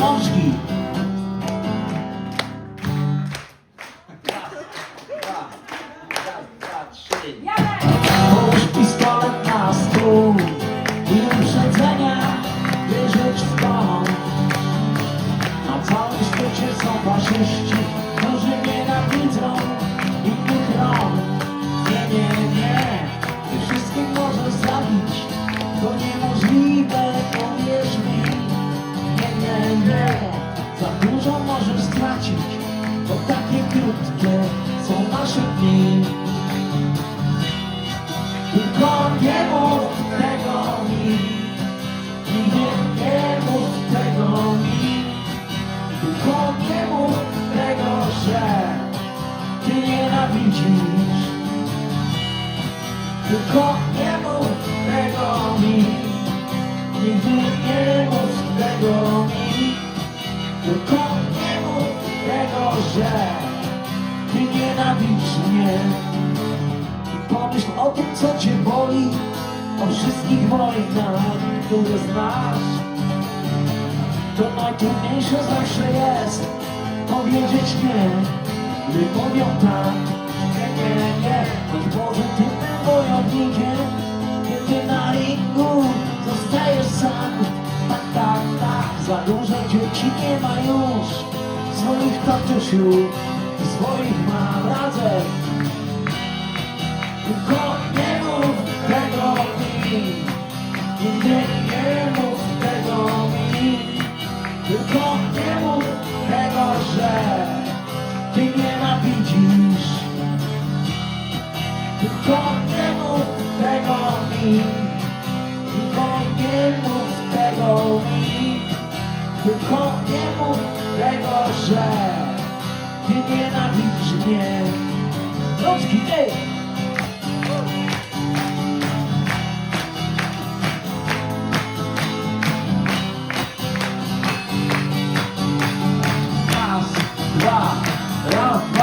rączki. Połóż pistolet na stół i uprzedzenia wyrzuć w dom. Na całym świecie są faszyści, krótkie są nasze dni. Tylko nie mów tego mi, nigdy nie mów tego mi. Tylko nie mów tego, że ty nienawidzisz. Tylko nie mów tego mi, nigdy nie mów tego mi. Tylko mnie. I pomyśl o tym, co cię boli, o wszystkich wojnach, które znasz. To najtrudniejsze zawsze jest powiedzieć nie, gdy mówią tak. Nie, nie, nie, bądź pozytywnym wojownikiem, kiedy na ringu zostajesz sam. Tak, tak, tak, za dużo dzieci nie ma już swoich tatusiów swoich mam nigdy nie mów tego mi. Tylko nie mów tego, że ty nienawidzisz. Tylko nie mów tego mi, tylko nie mów tego mi. Tylko nie mów tego, że ty nienawidzisz mnie. Rączki, ej! 怎么样